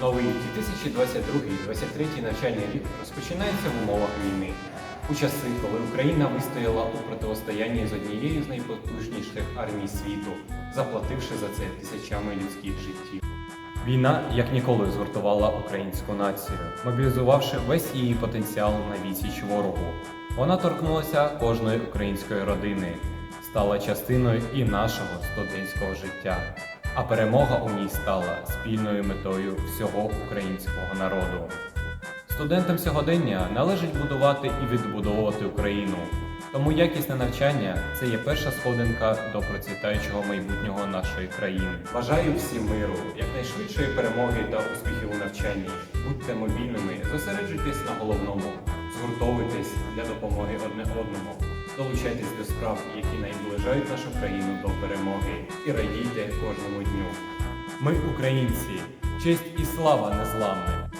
Новий 2022-2023 навчальний рік розпочинається в умовах війни. У часи, коли Україна вистояла у протистоянні з однією з найпотужніших армій світу, заплативши за це тисячами людських життів. Війна як ніколи згуртувала українську націю, мобілізувавши весь її потенціал на відсіч ворогу. Вона торкнулася кожної української родини, стала частиною і нашого студентського життя. А перемога у ній стала спільною метою всього українського народу. Студентам сьогодення належить будувати і відбудовувати Україну. Тому якісне навчання це є перша сходинка до процвітаючого майбутнього нашої країни. Бажаю всім миру, якнайшвидшої перемоги та успіхів у навчанні. Будьте мобільними, зосереджуйтесь на головному, згуртовуйтесь для допомоги одне одному. Долучайтесь до справ, які наближають нашу країну до перемоги, і радійте кожному дню. Ми українці, честь і слава незламним.